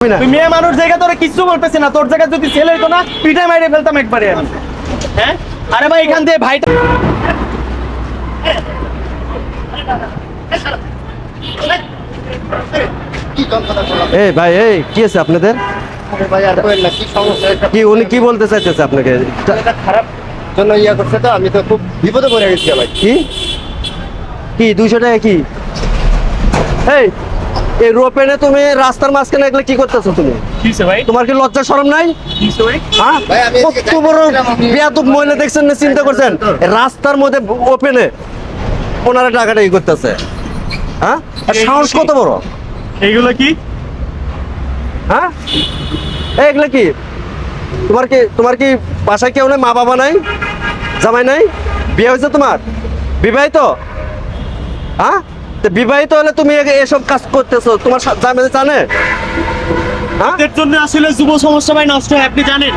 তুই মেয়ে মানুষ জায়গা তোরা না। তোর জায়গা যদি ছেলে হইতো না পিঠে মাইরে ফেলতাম একবারে হ্যাঁ? আরে ভাই এখান দিয়ে ভাইটা কি এই ভাই এই কি আছে আপনাদের? কি সমস্যা? এটা কি উনি কি বলতে চাইতেছে আপনাকে? খারাপ জন্য ইয়া করছে তো আমি তো খুব বিপদে পড়ে গেছি ভাই। কি? কি দুইশো টাকা কি? এই এই রোপেনে তুমি রাস্তার মাঝখানে এগুলো কি করতেছো তুমি? তোমার কি লজ্জা শরম নাই? হ্যাঁ? ভাই, আমি এদিকে কত বড় বেয়াদব মহিলা দেখছেন না চিন্তা করছেন? রাস্তার মধ্যে ওপেনে ওনারা টাকাটা ই করতেছে। হ্যাঁ? সাহস কত বড়? এইগুলো কি? হ্যাঁ? এগুলো কি? তোমার কি তোমার কি বাসায় কেউ নেই? মা বাবা নাই? জামাই নাই? বিয়ে হয়েছে তোমার? বিবাহিত? হ্যাঁ? বিবাহিত হলে তুমি এসব কাজ করতেছো, তোমার জামাই জানে? হ্যাঁ? এর জন্য আসলে যুব সমস্যা ভাই নষ্ট হয়, আপনি জানেন।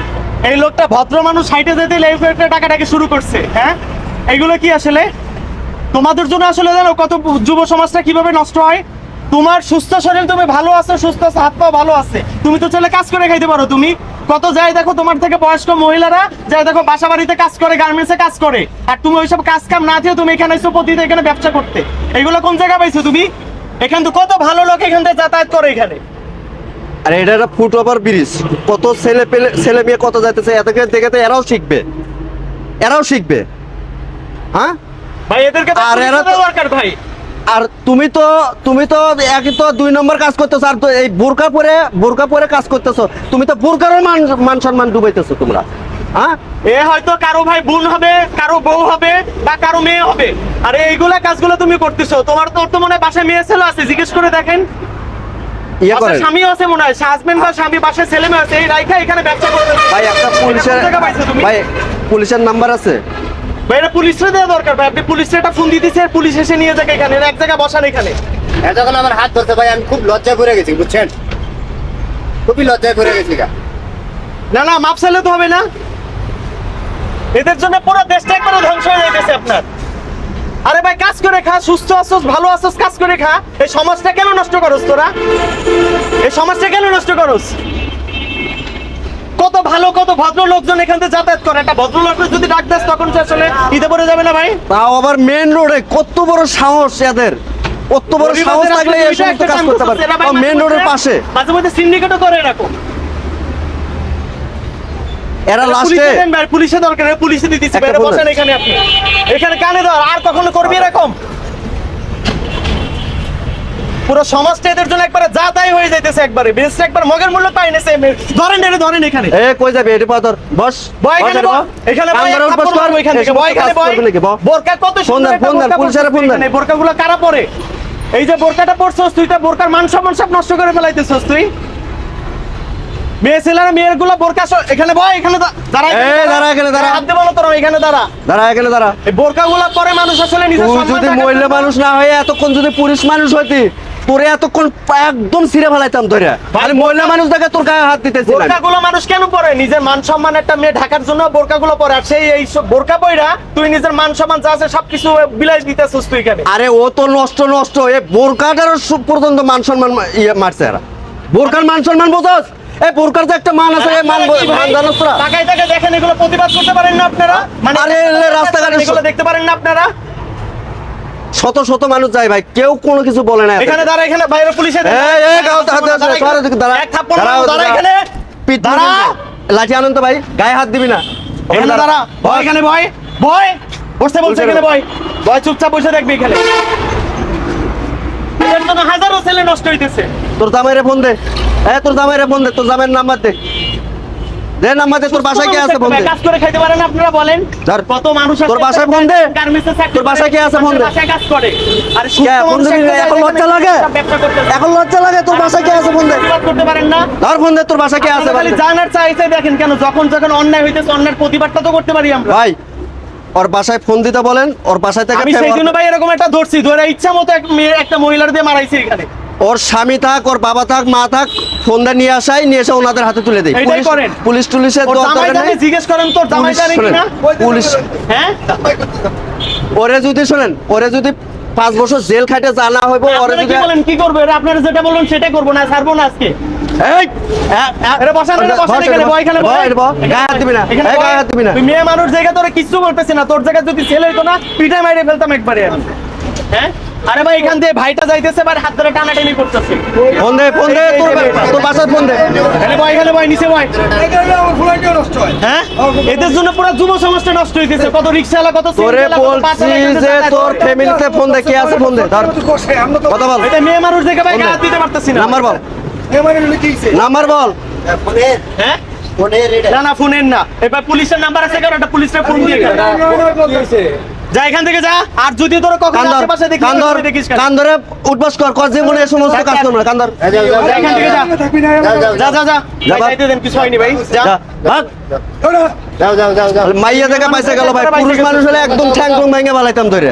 এই লোকটা ভদ্র মানুষ হাইটে যেতে লাইফ টাকাটাকে শুরু করছে হ্যাঁ? এগুলো কি আসলে? তোমাদের জন্য আসলে জানো কত যুব সমাজটা কীভাবে নষ্ট হয়? তোমার সুস্থ শরীর তুমি ভালো আছো, সুস্থ হাত পা ভালো আছে। তুমি তো চলে কাজ করে খাইতে পারো, তুমি। কত যাই দেখো তোমার থেকে বয়স্ক মহিলারা যাই দেখো বাসা বাড়িতে কাজ করে গার্মেন্টসে কাজ করে। আর তুমি ওইসব কাজ কাম না দিয়ে তুমি এখানে এসো প্রতিদিন এখানে ব্যবসা করতে। এগুলো কোন জায়গায় পাইছো তুমি? এখান তো কত ভালো লোক এখান থেকে যাতায়াত করে এখানে। আর এটা একটা ফুট ওভার ব্রিজ কত ছেলে পেলে ছেলে মেয়ে কত যাইতেছে এতকে দেখে তো এরাও শিখবে। এরাও শিখবে। হ্যাঁ? ভাই এদেরকে আর এরা দরকার ভাই। আর তুমি তো তুমি তো একই তো দুই নম্বর কাজ করতেছো আর তো এই বোরকা পরে বোরকা পরে কাজ করতেছো। তুমি তো বোরকারও মান মান সম্মান ডুবাইতেছো তোমরা। হ্যাঁ এ হয়তো কারও ভাই বোন হবে কারও বউ হবে বা কারও মেয়ে হবে। আরে এইগুলা কাজগুলো তুমি করতেছো। তোমার তো তো মনে হয় বাসায় মেয়ে ছেলে আছে জিজ্ঞেস করে দেখেন। ইয়ে স্বামীও আছে মনে হয়। হাজবেন্ড বা স্বামী বাসায় ছেলে মেয়ে আছে এই রাইখা এখানে ব্যবসা করতে ভাই একটা পুলিশের ভাই পুলিশের নাম্বার আছে। ভাই এটা পুলিশরে দেওয়া দরকার ভাই। আপনি পুলিশে একটা ফোন দিতেছে পুলিশ এসে নিয়ে যাক এখানে। এক জায়গায় বসান এখানে। এ যখন আমার হাত ধরছে ভাই আমি খুব লজ্জায় পড়ে গেছি বুঝছেন? খুবই লজ্জায় পড়ে গেছি গা। না না মাপ চাইলে তো হবে না। এদের জন্য পুরো দেশটা একবারে ধ্বংস হয়ে যাইতেছে আপনার। আরে ভাই কাজ করে খা সুস্থ আছোস ভালো আছোস কাজ করে খা। এই সমাজটা কেন নষ্ট করস তোরা? এই সমাজটা কেন নষ্ট করস? ভালো কত ভদ্র লোকজন এখান থেকে যাতায়াত করে। একটা ভদ্র যদি ডাক দেস তখন সে আসলে ঈদে পড়ে যাবে না ভাই? তাও আবার মেন রোডে কত বড় সাহস এদের। কত বড় সাহস থাকলে এই সমস্ত কাজ করতে পারে। মেন রোডের পাশে। মাঝে মধ্যে সিন্ডিকেটও করে এরকম। এরা লাস্টে পুলিশে দেন ভাই, পুলিশে দরকার পুলিশে দিতেছি বসেন এখানে আপনি। এখানে কানে ধর আর কখনো করবি এরকম? পুরো সমাজটা এদের জন্য একবারে যা তাই হয়ে যাইতেছে একবারে। বেশ একবার মগের মূল্য পাই নেছে ধরেন এনে ধরেন এখানে। এ কই যাবে? এটা পাথর বস। বয় বস এখানে বস। এখানে উঠবস মারবো এখান থেকে, বয় এখানে বয়। বস। বোরকা কত সুন্দর ফোন দেন, বোরকা পুলিশের ফোন দেন। বোরকাগুলো কারা পরে? এই যে বোরকাটা পরছস তুই তো বোরকার মান সম্মান সব নষ্ট করে ফেলাইতেছস তুই? মেয়ে ছেলেরা মেয়েগুলো বোরকা এখানে বয় এখানে দাঁড়া এই, দাঁড়া। এখানে, দাঁড়া। হাত দিয়ে বলো তোরা এখানে দাঁড়া। দাঁড়া এখানে দাঁড়া। এই বোরকাগুলো পরে মানুষ আসলে নিজের সম্মান যদি মহিলা মানুষ না হয়ে এতক্ষণ যদি পুরুষ মানুষ হইতি তোরে এতক্ষণ একদম ছিঁড়ে ফেলাইতাম ধরে খালি মহিলা মানুষ দেখে তোর গায়ে হাত দিতেছি বোরকাগুলো মানুষ কেন পরে? নিজের মান সম্মান একটা মেয়ে ঢাকার জন্য বোরকাগুলো পরে। আর সেই এই সব বোরকা পয়রা তুই নিজের মান সম্মান যা আছে সবকিছু বিলাস দিতেছিস তুই এখানে। আরে ও তো নষ্ট নষ্ট। এ বোরকাটার পর্যন্ত মান সম্মান ইয়ে মারছে এরা। বোরকার মান সম্মান বোঝাস? এই বোরকার যে একটা মান আছে এই মান আপনারা মান জানোস তোরা? তাকাই তাকাই দেখেন এগুলো প্রতিবাদ করতে পারেন না আপনারা? মানে আরে রাস্তাঘাটে এগুলো দেখতে পারেন না আপনারা? শত শত মানুষ যায় ভাই কেউ কোনো কিছু বলে না এখানে। দাঁড়া এখানে বাইরে পুলিশে দাঁড়া। এখানে। লাঠি আনন্দ ভাই গায়ে হাত দিবি না। এখানে দাঁড়া। ভয় এখানে ভয় ভয়। বসতে বলছে এখানে ভয়। ভয় চুপচাপ বসে দেখবি এখানে। হাজারো ছেলে নষ্ট হইতেছে। তোর জামাইরে ফোন দে। এ তোর জামাইরে ফোন দে তোর জামাইয়ের নাম্বার দে। দে নাম্বার তোর বাসায় কে আছে ফোন দে কাজ করে খাইতে পারেন আপনারা বলেন ধর। কত মানুষ আছে তোর বাসায় ফোন দে। তোর বাসায় কে আছে ফোন দে। বাসায় কাজ করে আর কে, ফোন দিবি এখন লজ্জা লাগে? এখন লজ্জা লাগে তোর বাসায় কে আছে ফোন দে করতে পারেন না ধর ফোন দে তোর বাসায় কে আছে খালি জানার চাইছে দেখেন কেন যখন যখন অন্যায় হইতেছে অন্যায়ের প্রতিবাদটা তো করতে পারি আমরা ভাই ওর বাসায় ফোন দিতে বলেন ওর বাসায় থেকে আমি সেই জন্য ভাই এরকম একটা ধরছি ধরে ইচ্ছা মতো এক মেয়ে একটা মহিলার দিয়ে মারাইছি এখানে ওর স্বামী থাক ওর বাবা থাক মা থাক ফোনটা নিয়ে আসাই নিয়ে এসে ওনাদের হাতে তুলে দেয় পুলিশ টুলিশের জিজ্ঞেস করেন তোর জামাই পুলিশ হ্যাঁ? ওরে যদি শোনেন ওরে যদি পাঁচ বছর জেল খাটে জানা হইব ওরে যদি কি বলেন কি করব? আপনারা যেটা বললেন সেটাই করব না ছাড়বো না আজকে। মেয়ে মানুষ জায়গা তোরা কিচ্ছু বলতেছি না। তোর জায়গায় যদি ছেলে হইতো না পিঠে মাইরে ফেলতাম একবারে। হ্যাঁ? আরে ভাই এখান দিয়ে ভাইটা যাইতেছে ভাই হাত ধরে টানাটানি করতেছে ফোন দে ফোন দে তোর তোর বাসায় ফোন দে এখানে বয় এখানে বয় নিচে বয় হ্যাঁ এদের জন্য পুরো যুব সমাজটা নষ্ট হইতেছে কত রিক্সাওয়ালা কত তোরে বলছি যে তোর ফ্যামিলিতে ফোন দে কে আছে ফোন দে ধর কথা বল এটা মেয়ে মানুষ দেখে ভাই হাত দিতে পারতেছি না নাম্বার বল নাম্বার বল হ্যাঁ ফোনের না না ফোনের না এবার পুলিশের নাম্বার আছে কারণ একটা পুলিশের ফোন দিয়ে যা এখান থেকে যা। আর যদি তোর কখনো কান্দর আশেপাশে দেখি কান্দর দেখিস কেন? কান্দরে উঠবাস কর কর যে মনে সমস্ত কাজ করবে না কান্দর। এই যাও, যাও, যা যাও, এখান থেকে যা। যাও, যাও, যা যা যা। যা, ভাই, ভাগ। যাইতে দেন কিছু হয়নি ভাই। যা। যা ভাগ। যাও যাও যাও যাও মাইয়া থেকে পাইছে গেল ভাই পুরুষ মানুষ হলে একদম ঠ্যাং ঠুং ভেঙে বালাইতাম ধরে।